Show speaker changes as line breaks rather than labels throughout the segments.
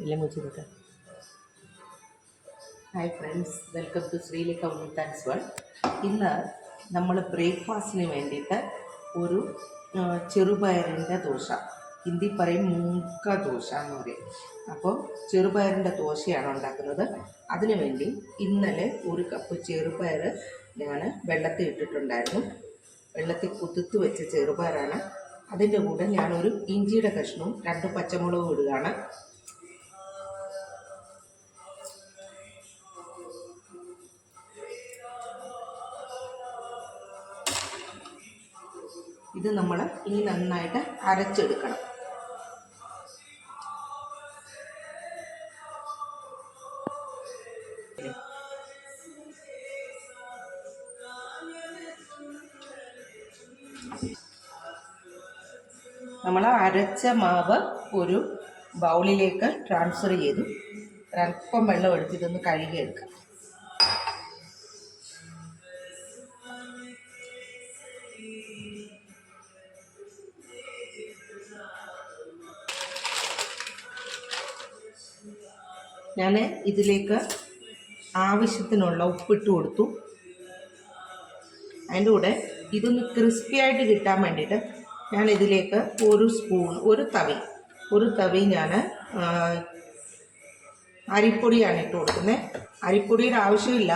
ഇല്ല കൊടുക്കാം hi friends welcome to Sreelekha Unnithan's world ഇന്ന് നമ്മൾ ബ്രേക്ക്ഫാസ്റ്റിന് വേണ്ടിയിട്ട് ഒരു ചെറുപയറിന്റെ ദോശ. ഹിന്ദി പറയും മൂക്ക ദോശ എന്ന് പറയും. അപ്പോൾ ചെറുപയറിന്റെ ദോശയാണ് ഉണ്ടാക്കുന്നത്. അതിനുവേണ്ടി ഇന്നലെ ഒരു കപ്പ് ചെറുപയർ ഞാൻ വെള്ളത്തിൽ ഇട്ടിട്ടുണ്ടായിരുന്നു. വെള്ളത്തിൽ കുതിർത്ത് വെച്ച ചെറുപയറാണ്. അതിന്റെ കൂടെ ഞാനൊരു ഇഞ്ചിയുടെ കഷ്ണവും രണ്ട് പച്ചമുളകും ഇടുകയാണ്. ഇത് നമ്മൾ ഇനി നന്നായിട്ട് അരച്ചെടുക്കണം. നമ്മൾ അരച്ച മാവ് ഒരു ബൗളിലേക്ക് ട്രാൻസ്ഫർ ചെയ്തു. ഒരല്പം വെള്ളം എടുത്തിട്ടൊന്ന് കഴുകിയെടുക്കാം. ഞാൻ ഇതിലേക്ക് ആവശ്യത്തിനുള്ള ഉപ്പിട്ട് കൊടുത്തു. അതിന്റെ കൂടെ ഇതൊന്ന് ക്രിസ്പി ആയിട്ട് കിട്ടാൻ വേണ്ടിയിട്ട് ഞാൻ ഇതിലേക്ക് ഒരു സ്പൂൺ ഒരു തവി ഒരു തവി ഞാൻ അരിപ്പൊടിയാണ് ഇട്ട് കൊടുക്കുന്നത് അരിപ്പൊടിയുടെ ആവശ്യമില്ല.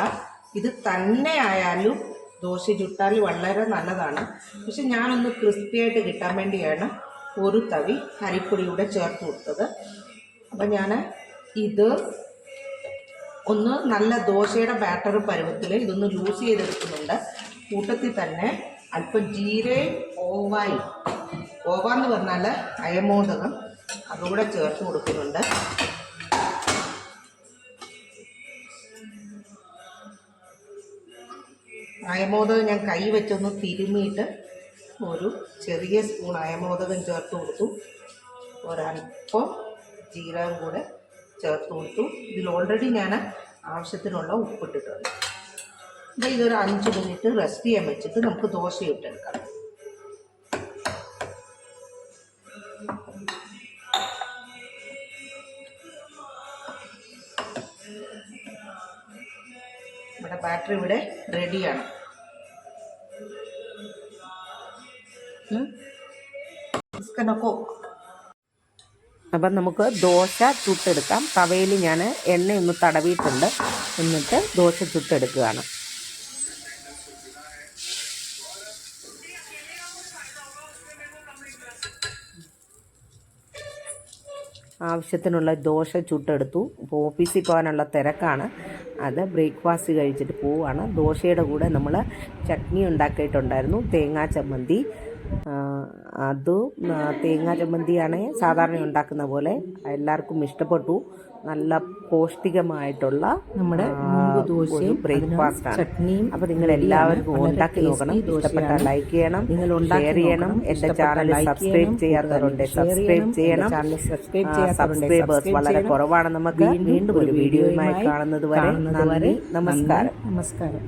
ഇത് തന്നെ ആയാലും ദോശ ചുട്ടാൽ വളരെ നല്ലതാണ്. പക്ഷെ ഞാനൊന്ന് ക്രിസ്പി ആയിട്ട് കിട്ടാൻ വേണ്ടിയാണ് ഒരു തവി അരിപ്പൊടി കൂടെ ചേർത്ത് കൊടുത്തത്. അപ്പം ഞാൻ ഇത് ഒന്ന് നല്ല ദോശയുടെ ബാറ്റർ പരുവത്തിൽ ഇതൊന്ന് ലൂസ് ചെയ്തെടുക്കുന്നുണ്ട്. കൂട്ടത്തിൽ തന്നെ അല്പം ജീരയും ഓവായും. ഓവ എന്ന് പറഞ്ഞാൽ അയമോദകം. അതുകൂടെ ചേർത്ത് കൊടുക്കുന്നുണ്ട്. അയമോദകം ഞാൻ കൈ വെച്ചൊന്ന് തിരുമിയിട്ട് ഒരു ചെറിയ സ്പൂൺ അയമോദകം ചേർത്ത് കൊടുത്തു. ഒരല്പം ജീരകം കൂടെ ചേർത്ത് കൊടുത്തു. ഇതിൽ ഓൾറെഡി ഞാൻ ആവശ്യത്തിനുള്ള ഉപ്പിട്ടിട്ടുണ്ട്. ഇത് ഇതൊരു അഞ്ച് മിനിറ്റ് റെസ്റ്റ് ചെയ്യാൻ വെച്ചിട്ട് നമുക്ക് ദോശ ഇട്ടെടുക്കാം. നമ്മുടെ ബാറ്ററി ഇവിടെ റെഡിയാണ് ഇസ്കനൊക്കോ അപ്പം നമുക്ക് ദോശ ചുട്ടെടുക്കാം. തവയിൽ ഞാൻ എണ്ണ ഒന്ന് തടവിയിട്ടുണ്ട്. എന്നിട്ട് ദോശ ചുട്ടെടുക്കുകയാണ്. ആവശ്യത്തിനുള്ള ദോശ ചുട്ടെടുത്തു. ഇപ്പോൾ ഓഫീസിൽ പോകാനുള്ള തിരക്കാണ്. അത് ബ്രേക്ക്ഫാസ്റ്റ് കഴിച്ചിട്ട് പോവുകയാണ്. ദോശയുടെ കൂടെ നമ്മൾ ചട്നി ഉണ്ടാക്കിയിട്ടുണ്ടായിരുന്നു. തേങ്ങാ ചമ്മന്തി. അത് തേങ്ങാ ചമ്മന്തിയാണ് സാധാരണ ഉണ്ടാക്കുന്ന പോലെ. എല്ലാവർക്കും ഇഷ്ടപ്പെട്ടു. നല്ല പൗഷ്ടികമായിട്ടുള്ള
നമ്മുടെ ദോശയും
ബ്രേക്ക്ഫാസ്റ്റ്
ചട്നിയും
അപ്പൊ നിങ്ങൾ എല്ലാവർക്കും ഉണ്ടാക്കി നോക്കണം. ഇഷ്ടപ്പെട്ട ലൈക്ക് ചെയ്യണം.
നിങ്ങൾ
ഷെയർ ചെയ്യണം. എന്റെ ചാനൽ സബ്സ്ക്രൈബ്. ചെയ്യാത്തവരുണ്ട് സബ്സ്ക്രൈബ് ചെയ്യണം. സബ്സ്ക്രൈബേഴ്സ് വളരെ. കുറവാണ് നമുക്ക്. വീണ്ടും ഒരു വീഡിയോയുമായി കാണുന്നത് വരെ നമസ്കാരം.
നമസ്കാരം.